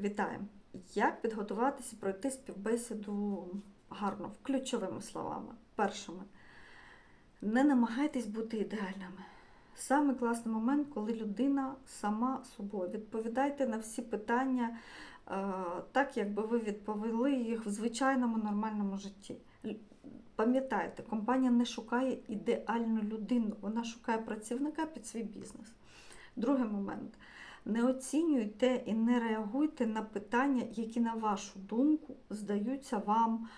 Вітаємо! Як підготуватися пройти співбесіду гарно, ключовими словами? Першими. Не намагайтесь бути ідеальними. Саме класний момент, коли людина сама собою. Відповідайте на всі питання е, так, якби ви відповіли їх в звичайному нормальному житті. Пам'ятайте, компанія не шукає ідеальну людину, вона шукає працівника під свій бізнес. Другий момент. Не оцінюйте і не реагуйте на питання, які, на вашу думку, здаються вам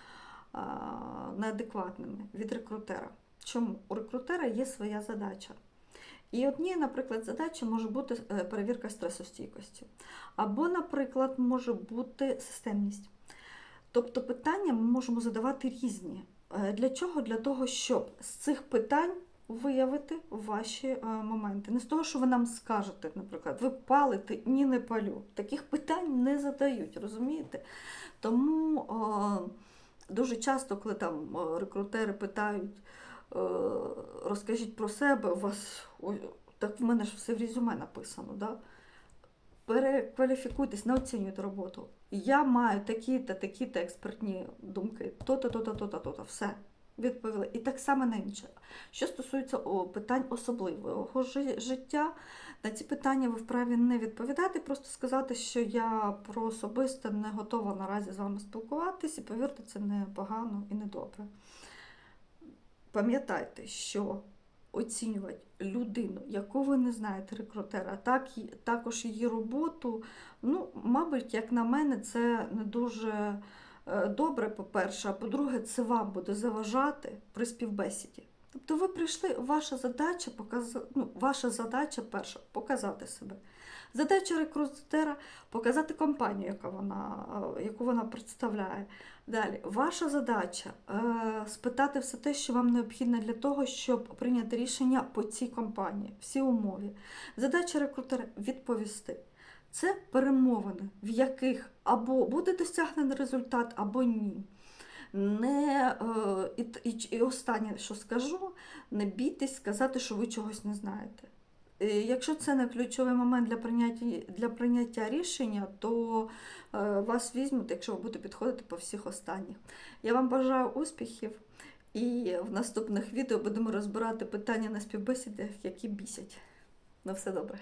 неадекватними від рекрутера. Чому? У рекрутера є своя задача. І однією, наприклад, задача може бути е, перевірка стресостійкості. Або, наприклад, може бути системність. Тобто питання ми можемо задавати різні. Е, Для чого? Для того, щоб з цих питань виявити ваші е, моменти. Не з того, що ви нам скажете, наприклад, ви палите, ні, не палю. Таких питань не задають, розумієте? Тому е, дуже часто, коли там е, рекрутери питають, розкажіть про себе, у вас так в мене ж все в резюме написано. Да? Перекваліфікуйтесь, не оцінюйте роботу. Я маю такі-то, такі-то експертні думки, то-то, то-то, то-то, то-то, все. Відповіли. І так само на інше. Що стосується питань особливого життя, на ці питання ви вправі не відповідати, просто сказати, що я про особисте не готова наразі з вами спілкуватись, і повірте, це не погано і не добре. Пам'ятайте, що оцінювати людину, яку ви не знаєте рекрутера, так, також її роботу, ну, мабуть, як на мене, це не дуже добре, по-перше, а по-друге, це вам буде заважати при співбесіді. Тобто ви прийшли, ваша задача показати, ну, ваша задача перша показати себе. Задача рекрутера показати компанію, яка вона, е, яку вона представляє. Далі, ваша задача е, спитати все те, що вам необхідно для того, щоб прийняти рішення по цій компанії, всі умови. Задача рекрутера відповісти. Це перемовини, в яких або буде досягнений результат, або ні. Не, е, і, і, і останнє, що скажу, не бійтесь сказати, що ви чогось не знаєте. Е, Якщо це не ключовий момент для прийняття, для прийняття рішення, то е, вас візьмуть, якщо ви будете підходити по всіх останніх. Я вам бажаю успіхів і в наступних відео будемо розбирати питання на співбесідах, які бісять. На все добре.